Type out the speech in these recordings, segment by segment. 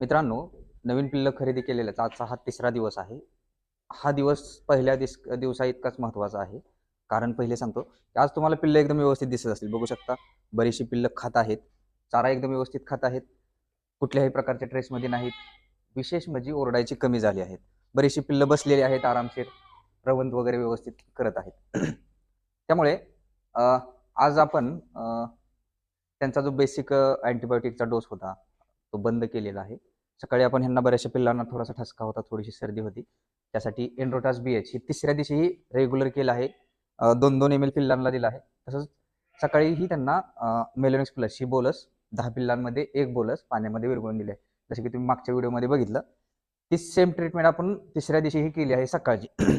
मित्रांनो नवीन पिल्लं खरेदी केलेल्याचा आजचा हा तिसरा दिवस आहे. हा दिवस पहिल्या दिस दिवसा इतकाच महत्त्वाचा आहे. कारण पहिले सांगतो की आज तुम्हाला पिल्लं एकदम व्यवस्थित दिसत असतील. बघू शकता बरीचशी पिल्लं खात आहेत. चारा एकदम व्यवस्थित खात आहेत. कुठल्याही प्रकारच्या ट्रेसमध्ये नाहीत. विशेष म्हणजे ओरडायची कमी झाली आहेत. बरीचशी पिल्लं बसलेली आहेत आरामशीर. प्रबंध वगैरे व्यवस्थित करत आहेत. त्यामुळे आज आपण त्यांचा जो बेसिक अँटीबायोटिकचा डोस होता तो बंद केलेला आहे. सकाळी आपण ह्यांना बऱ्याचशा पिल्लांना थोडासा ठसका होता थोडीशी सर्दी होती. त्यासाठी एन्ड्रोटास बी एच ही तिसऱ्या दिवशीही रेग्युलर केलं आहे. दोन दोन एम एल पिल्लांना दिलं आहे. तसंच सकाळीही त्यांना मेलोनिक्स प्लस ही बोलस दहा पिल्लांमध्ये एक बोलस पाण्यामध्ये विरघळून दिली आहे. जसं की तुम्ही मागच्या व्हिडिओमध्ये बघितलं ती सेम ट्रीटमेंट आपण तिसऱ्या दिवशीही केली आहे सकाळची.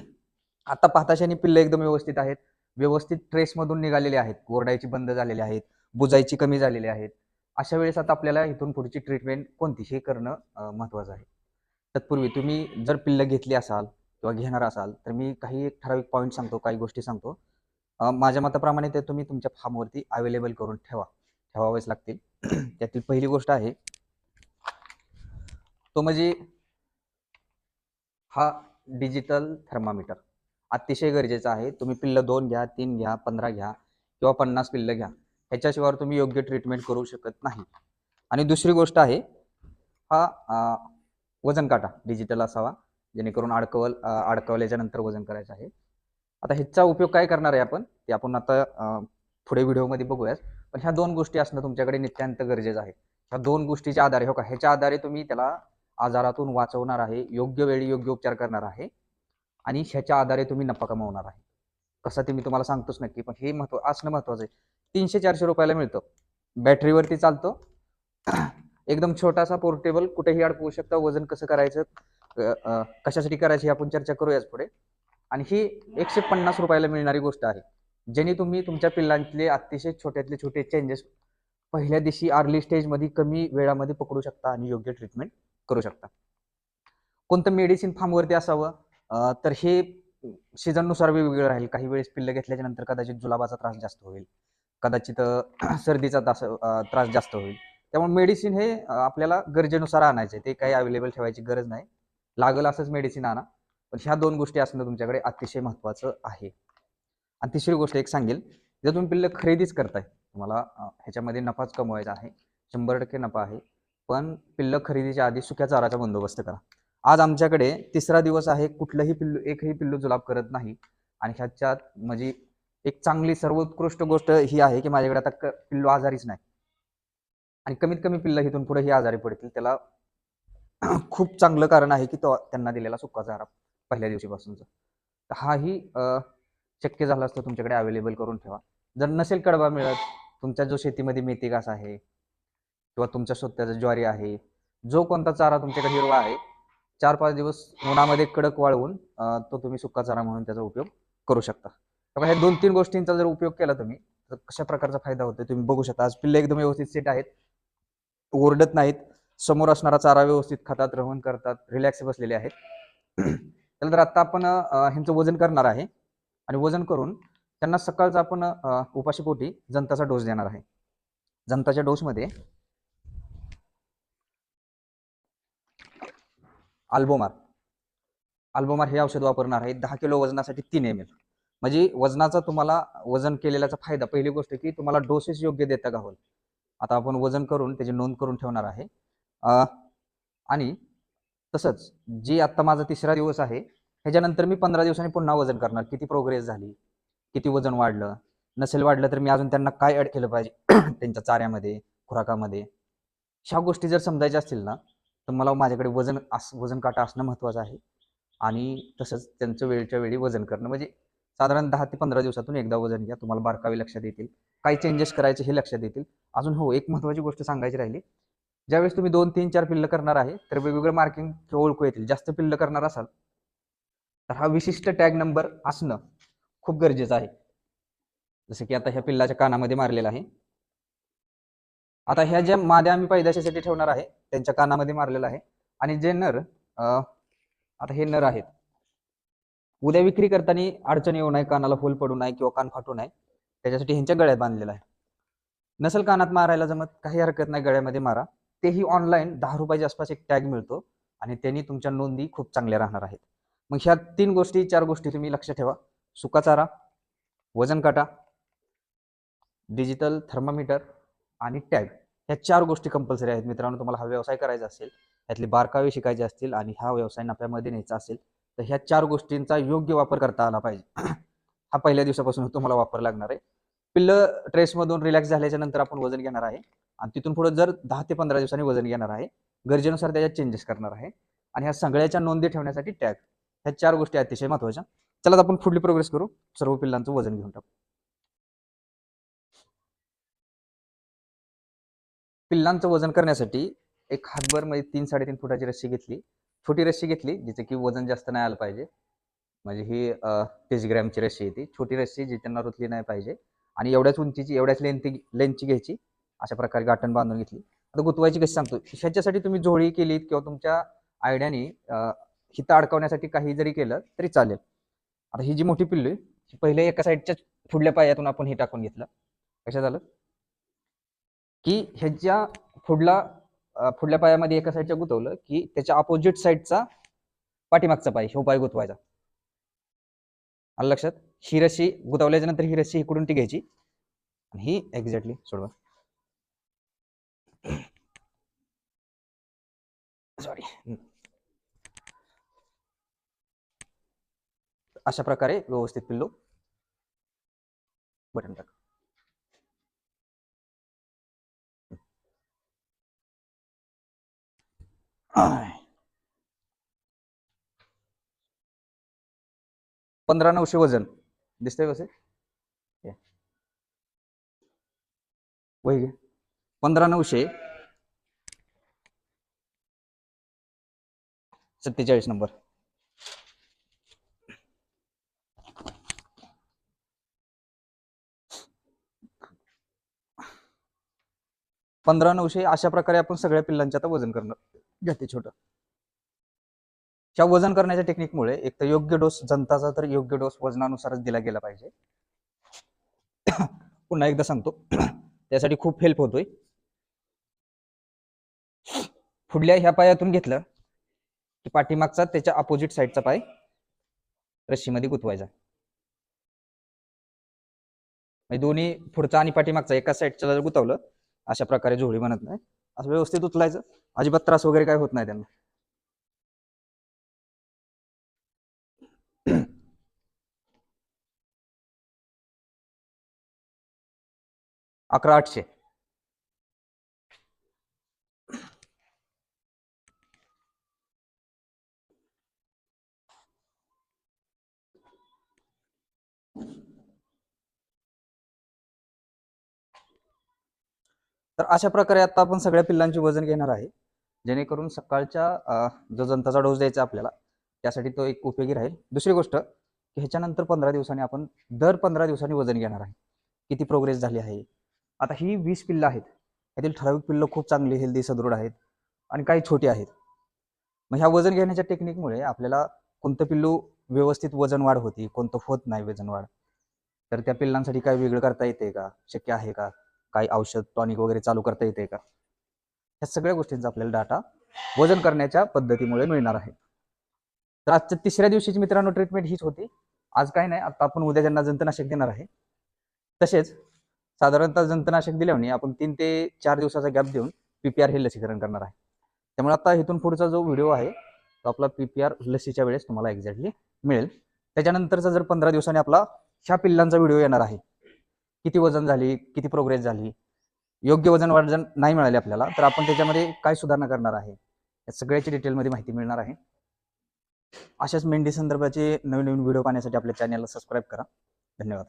आता पाहताशानी पिल्लं एकदम व्यवस्थित आहेत. व्यवस्थित ट्रेसमधून निघालेले आहेत. कोरडायची बंद झालेली आहेत. बुजायची कमी झालेली आहेत. अशा वेळेस आता आपल्याला इथून पुढची ट्रीटमेंट कोणती हे करणं महत्त्वाचं आहे. तत्पूर्वी तुम्ही जर पिल्लं घेतली असाल किंवा घेणार असाल तर मी काही एक ठराविक पॉईंट सांगतो काही गोष्टी सांगतो. माझ्या मताप्रमाणे ते तुम्ही तुमच्या फार्मवरती अवेलेबल करून ठेवा ठेवावेच लागतील. त्यातील पहिली गोष्ट आहे तो म्हणजे हा डिजिटल थर्मामीटर अतिशय गरजेचा आहे तुम्ही पिल्लं दोन घ्या तीन घ्या पंधरा घ्या किंवा पन्नास पिल्लं घ्या. ह्याच्याशिवाय तुम्ही योग्य ट्रीटमेंट करू शकत नाही. आणि दुसरी गोष्ट आहे हा वजन काटा डिजिटल असावा जेणेकरून अडकवल अडकवल्याच्या नंतर वजन करायचं आहे. आता ह्याचा उपयोग काय करणार आहे आपण ते आपण आता पुढे व्हिडिओमध्ये बघूयात. पण ह्या दोन गोष्टी असणं तुमच्याकडे नित्यांत गरजेचं आहे. ह्या दोन गोष्टीच्या आधारे हो का? ह्याच्या आधारे तुम्ही त्याला आजारातून वाचवणार आहे योग्य वेळी योग्य उपचार करणार आहे. आणि ह्याच्या आधारे तुम्ही नफा कमवणार आहे. कसं ते मी तुम्हाला सांगतोच नक्की पण हे महत्त्व असणं महत्वाचं आहे. तीनशे चारशे रुपयाला मिळतो. बॅटरीवरती चालतो. एकदम छोटासा पोर्टेबल कुठेही अडकवू शकता. वजन कसं करायचं कशासाठी करायची आपण चर्चा करूयाच पुढे. आणि ही एकशे पन्नास रुपयाला मिळणारी गोष्ट आहे. ज्याने तुम्ही तुमच्या पिल्लांतले अतिशय छोट्यातले छोटे चेंजेस पहिल्या दिवशी अर्ली स्टेजमध्ये कमी वेळामध्ये पकडू शकता आणि योग्य ट्रीटमेंट करू शकता. कोणतं मेडिसिन फार्मवरती असावं? तर हे सीझननुसार वेगवेगळं राहील. काही वेळेस पिल्लं घेतल्याच्या नंतर कदाचित जुलाबाचा त्रास जास्त होईल. कदाचित सर्दीचा त्रास त्रास जास्त होईल. त्यामुळे मेडिसिन हे आपल्याला गरजेनुसार आणायचे. ते काही अवेलेबल ठेवायची गरज नाही. लागल असंच मेडिसिन आणा. पण ह्या दोन गोष्टी असणं तुमच्याकडे अतिशय महत्त्वाचं आहे. आणि तिसरी गोष्ट एक सांगेल. जर तुम्ही पिल्लं खरेदीच करताय तुम्हाला ह्याच्यामध्ये नफाच कमवायचा आहे. शंभर टक्के नफा आहे. पण पिल्लं खरेदीच्या आधी सुक्या चाराचा बंदोबस्त करा. आज आमच्याकडे तिसरा दिवस आहे. कुठलंही पिल्लू एकही पिल्लू जुलाब करत नाही. आणि ह्याच्यात म्हणजे एक चांगली सर्वोत्कृष्ट गोष्ट ही आहे की माझ्याकडे आता क- पिल्लू आजारीच नाही. आणि कमीत कमी पिल्लं इथून पुढे ही आजारी पडतील. त्याला खूप चांगलं कारण आहे की तो त्यांना दिलेला सुक्का चारा पहिल्या दिवशीपासूनचा. तर हाही शक्य झालं असतं तुमच्याकडे अवेलेबल करून ठेवा. जर नसेल कडबा मिळत तुमच्या जो शेतीमध्ये मेथी घास आहे किंवा तुमच्या स्वतःचा ज्वारी आहे जो कोणता चारा तुमच्याकडे हिरवा आहे चार पाच दिवस उन्हामध्ये कडक वाळवून तो तुम्ही सुक्का चारा म्हणून त्याचा उपयोग करू शकता. त्यामुळे ह्या दोन तीन गोष्टींचा जर उपयोग केला तुम्ही तर कशा प्रकारचा फायदा होतो तुम्ही बघू शकता. आज पिल्ले एकदम व्यवस्थित सेट आहेत. ओरडत नाहीत. समोर असणारा चारा व्यवस्थित खातात रवण करतात रिलॅक्स बसलेले आहेत. त्यानंतर आता आपण ह्यांचं वजन करणार आहे. आणि वजन करून त्यांना सकाळचा आपण उपाशीपोटी जनताचा डोस देणार आहे. जनताच्या डोसमध्ये अल्बोमार अल्बोमार हे औषध वापरणार आहे. दहा किलो वजनासाठी तीन एम एल म्हणजे वजनाचा तुम्हाला वजन केलेल्याचा फायदा. पहिली गोष्ट की तुम्हाला डोसेस योग्य देता का होईल? आता आपण वजन करून त्याची नोंद करून ठेवणार आहे. आणि तसंच जी आत्ता माझा तिसरा दिवस आहे ह्याच्यानंतर मी पंधरा दिवसांनी पुन्हा वजन करणार. किती प्रोग्रेस झाली किती वजन वाढलं नसेल वाढलं तर मी अजून त्यांना काय ॲड केलं पाहिजे? त्यांच्या चाऱ्यामध्ये खुराकामध्ये. ह्या गोष्टी जर समजायच्या असतील ना तर मला माझ्याकडे वजन अस वजन काटा असणं महत्त्वाचं आहे. आणि तसंच त्यांचं वेळच्या वेळी वजन करणं. म्हणजे साधारण दहा ते पंधरा दिवसातून एकदा वजन घ्या. तुम्हाला बारकावे लक्षात येतील. काय चेंजेस करायचे हे लक्षात येतील. अजून हो एक महत्वाची गोष्ट सांगायची राहिली. ज्यावेळेस तुम्ही दोन तीन चार पिल्ल करणार आहे तर वेगवेगळे मार्किंग किंवा ओळखू येतील. जास्त पिल्ल करणार असाल तर हा विशिष्ट टॅग नंबर असणं खूप गरजेचं आहे. जसं की आता ह्या पिल्लाच्या कानामध्ये मारलेला आहे. आता ह्या ज्या माद्या आम्ही पैदाशासाठी ठेवणार आहे त्यांच्या कानामध्ये मारलेला आहे. आणि जे नर आता हे नर आहेत. उद्या विक्री करताना अडचण येऊ नये कानाला फुल पडू नये किंवा कान फाटू नये त्याच्यासाठी ह्यांच्या गळ्यात बांधलेला आहे. नसल कानात मारायला जमत काही हरकत नाही गळ्यामध्ये मारा. तेही ऑनलाईन दहा रुपयाच्या आसपास एक टॅग मिळतो आणि त्यांनी तुमच्या नोंदी खूप चांगल्या राहणार आहेत. मग ह्या तीन गोष्टी चार गोष्टी तुम्ही लक्षात ठेवा. सुका चारा वजन काटा डिजिटल थर्मामीटर आणि टॅग ह्या चार गोष्टी कंपल्सरी आहेत. मित्रांनो तुम्हाला हा व्यवसाय करायचा असेल यातले बारकावे शिकायचे असतील आणि हा व्यवसाय नफ्यामध्ये न्यायचा असेल तर ह्या चार गोष्टींचा योग्य वापर करता आला पाहिजे. हा पहिल्या दिवसापासून तुम्हाला वापर लागणार आहे. पिल्ल ट्रेसमधून रिलॅक्स झाल्याच्यानंतर आपण वजन घेणार आहे. आणि तिथून पुढे जर दहा ते पंधरा दिवसांनी वजन घेणार आहे गरजेनुसार त्याच्यात चेंजेस करणार आहे. आणि ह्या सगळ्याच्या नोंदी ठेवण्यासाठी टॅग. ह्या चार गोष्टी अतिशय महत्त्वाच्या. चला आपण पुढली प्रोग्रेस करू. सर्व पिल्लांचं वजन घेऊन टाकू. पिल्लांचं वजन करण्यासाठी एक हातभर म्हणजे तीन साडेतीन फुटाची रस्सी घेतली. छोटी रस्सी घेतली जिचे की वजन जास्त नाही आलं पाहिजे. म्हणजे ही तीस ग्रॅमची रस्सी येते छोटी रस्सी जी त्यांना रुतली नाही पाहिजे. आणि एवढ्याच उंचीची एवढ्याच लेंथी लेंथची घ्यायची. अशा प्रकारे गाठण बांधून घेतली. आता गुतवायची कशी सांगतो? ह्याच्यासाठी तुम्ही जोडी केलीत किंवा तुमच्या आयड्याने हिता अडकवण्यासाठी काही जरी केलं तरी चालेल. आता ही जी मोठी पिल्लू आहे ही पहिले एका साईडच्या पुढल्या पायातून आपण हे टाकून घेतलं. कशा झालं की ह्याच्या पुढला पुढल्या पायामध्ये एका साईडच्या गुतवलं की त्याच्या अपोजिट साईडचा पाठीमागचा पाय हो पाय गुतवायचा. आलं लक्षात? ही रस्सी गुतवल्याच्या नंतर ही रस्सी इकडून ती घ्यायची. आणि ही एक्झॅक्टली सोडवा. सॉरी अशा प्रकारे व्यवस्थित पिल्लो. बटन टाक. पंधरा नऊशे वजन. दिसतंय कसे वही घे. पंधरा नऊशे. सत्तेचाळीस नंबर. पंधरा नऊशे अशा प्रकारे आपण सगळ्या पिल्लांच्या आता वजन करणं घेते छोटं. ह्या वजन करण्याच्या टेक्निकमुळे एक तर योग्य डोस जनताचा तर योग्य डोस वजनानुसारच दिला गेला पाहिजे. पुन्हा एकदा सांगतो. त्यासाठी खूप हेल्प होतोय. पुढल्या ह्या पायातून घेतलं की पाठीमागचा त्याच्या अपोजिट साईडचा पाय रशीमध्ये गुतवायचा. म्हणजे दोन्ही पुढचा आणि पाठीमागचा एका साईडचा जर गुतवलं अशा प्रकारे जोडी बनत नाही. असं व्यवस्थित उचलायचं. अजिबात त्रास वगैरे काय होत नाही त्यांना. अकरा आठशे. तर अशा प्रकारे आता आपण सगळ्या पिल्लांचे वजन घेणार आहे. जेणेकरून सकाळच्या जो जंताचा डोस द्यायचा आपल्याला त्यासाठी तो एक उपयोगी राहील. दुसरी गोष्ट की ह्याच्यानंतर पंधरा दिवसांनी आपण दर पंधरा दिवसांनी वजन घेणार आहे. किती प्रोग्रेस झाली आहे. आता ही वीस पिल्लं आहेत. यातील ठराविक पिल्लं खूप चांगली हेल्दी सदृढ आहेत. आणि काही छोटी आहेत. मग ह्या वजन घेण्याच्या टेक्निकमुळे आपल्याला कोणतं पिल्लू व्यवस्थित वजन वाढ होती कोणतं होत नाही वजन वाढ तर त्या पिल्लांसाठी काय वेगळं करता येते का? शक्य आहे का? काही औषध टॉनिक वगैरे चालू करता येते का? ह्या सगळ्या गोष्टींचा आपल्याला डाटा वजन करण्याच्या पद्धतीमुळे मिळणार आहे. तर आजच्या तिसऱ्या दिवशीची मित्रांनो ट्रीटमेंट हीच होती. आज काही नाही आता आपण उद्या ज्यांना जंतनाशक देणार आहे तसेच साधारणतः जंतनाशक दिल्याने आपण तीन ते चार दिवसाचा गॅप देऊन पीपीआर हे लसीकरण करणार आहे. त्यामुळे आता इथून पुढचा जो व्हिडिओ आहे तो आपला पीपीआर लसीच्या वेळेस तुम्हाला एक्झॅक्टली मिळेल. त्याच्यानंतरचा जर पंधरा दिवसांनी आपला ह्या पिल्लांचा व्हिडिओ येणार आहे किती वजन झाली किती प्रोग्रेस झाली योग्य वजन वाढ नाही मिळाले आपल्याला तर आपण त्याच्यामध्ये काय सुधारणा करणार आहे? या सगळ्याची डिटेलमध्ये माहिती मिळणार आहे. अशाच मेंढी संदर्भाचे नवीन नवीन व्हिडिओ पाहण्यासाठी आपल्या चॅनलला सबस्क्राईब करा. धन्यवाद.